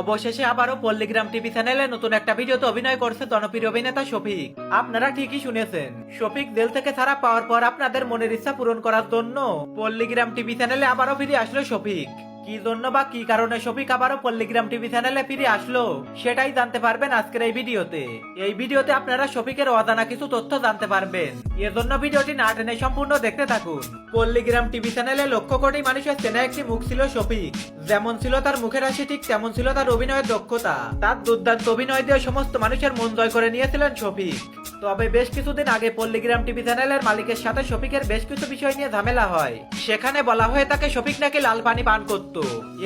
অবশেষে আবারও পল্লিগ্রাম টিভি চ্যানেলে নতুন একটা ভিডিওতে অভিনয় করছে জনপ্রিয় অভিনেতা শফিক। আপনারা ঠিকই শুনেছেন, শফিক জেল থেকে ছাড়া পাওয়ার পর আপনাদের মনের ইচ্ছা পূরণ করার জন্য পল্লিগ্রাম টিভি চ্যানেলে আবারও ফিরে আসলো শফিক। কি জন্য বা কি কারণে শফিক আবারও পল্লিগ্রাম টিভি চ্যানেলে ফিরে আসলো, সেটাই জানতে পারবেন আজকের এই ভিডিওতে। এই ভিডিওতে আপনারা শফিকের অজানা কিছু তথ্য জানতে পারবেন। এজন্য ভিডিওটি না টেনে সম্পূর্ণ দেখতে থাকুন। পল্লিগ্রাম টিভি চ্যানেলে লক্ষ কোটি মানুষের চেনা একটি মুখ ছিল শফিক। যেমন ছিল তার মুখের হাসি, ঠিক তেমন ছিল তার অভিনয়ের দক্ষতা। তার দুর্দান্ত অভিনয় দিয়ে সমস্ত মানুষের মন জয় করে নিয়েছিলেন শফিক। তবে বেশ কিছুদিন আগে পল্লীগ্রাম টিভি চ্যানেলের মালিকের সাথে শফিকের বেশ কিছু বিষয় নিয়ে ঝামেলা হয়। সেখানে বলা হয় তাকে শফিক নাকি লাল পানি পান করত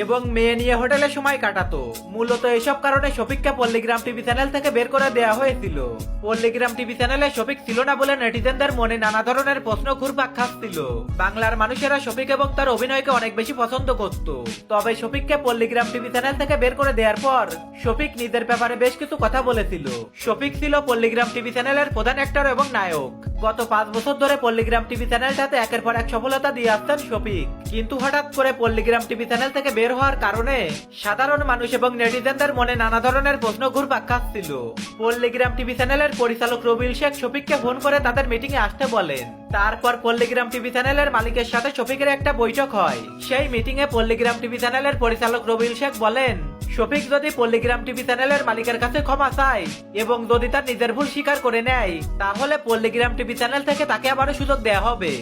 এবং মেয়ে নিয়ে হোটেলে সময় কাটাতো। মূলত এসব কারণে শফিককে পল্লীগ্রাম টিভি চ্যানেল থেকে বের করে দেওয়া হয়েছিল। পল্লীগ্রাম টিভি চ্যানেলে শফিক ছিল না বলে নেটিজেনদের মনে নানা ধরনের প্রশ্ন ঘুরপাক খাচ্ছিল। বাংলার মানুষেরা শফিক এবং তার অভিনয়কে অনেক বেশি পছন্দ করত। তবে শফিককে পল্লীগ্রাম টিভি চ্যানেল থেকে বের করে দেওয়ার পর শফিক নিজের ব্যাপারে বেশ কিছু কথা বলেছিল। শফিক ছিল পল্লীগ্রাম টিভি চ্যানেলের প্রধান অ্যাক্টর এবং নায়ক। গত পাঁচ বছর ধরে পল্লীগ্রাম টিভি চ্যানেলটাতে একের পর এক সফলতা দিয়ে আসতেন শফিক। কিন্তু হঠাৎ করে পল্লীগ্রাম টিভি চ্যানেল থেকে বের হওয়ার কারণে সাধারণ মানুষ এবং নেটিজেনদের মনে নানা ধরনের প্রশ্ন ঘুরপাক খাচ্ছিল। পল্লীগ্রাম টিভি চ্যানেলের পরিচালক রবিল শেখ শফিককে ফোন করে তাদের মিটিং এ আসতে বলেন। তারপর পল্লিগ্রাম টিভি চ্যানেলের মালিকের সাথে শফিকের একটা বৈঠক হয়। সেই মিটিং এ পল্লীগ্রাম টিভি চ্যানেলের পরিচালক রবিল শেখ বলেন শফিক যদি পল্লিগ্রাম টিভি চ্যানেলের মালিকের কাছে ক্ষমা চায় এবং যদি তার নিজের ভুল স্বীকার করে নেয়, তাহলে পল্লীগ্রাম টিভি চ্যানেল থেকে তাকে আবারও সুযোগ দেওয়া হবে।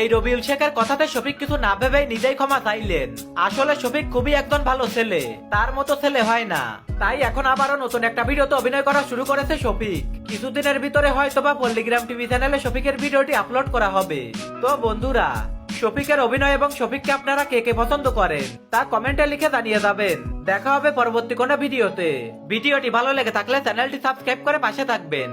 এই রবিউল শেখের কথাতে শফিক কিছু না ভেবে নিজেই ক্ষমা চাইলেন। আসলে শফিক খুবই একজন ভালো ছেলে। তার মতো ছেলে হয় না। তাই এখন আবারও নতুন একটা ভিডিওতে অভিনয় করা শুরু করেছে শফিক। কিছুদিনের ভিতরে হয়তো বা পল্লীগ্রাম টিভি চ্যানেলে শফিকের ভিডিওটি আপলোড করা হবে। তো বন্ধুরা, শফিকের অভিনয় এবং শফিককে আপনারা কে কে পছন্দ করেন, তা কমেন্টে লিখে জানিয়ে যাবেন। দেখা হবে পরবর্তী কোনো ভিডিওতে। ভিডিওটি ভালো লেগে থাকলে চ্যানেলটি সাবস্ক্রাইব করে পাশে থাকবেন।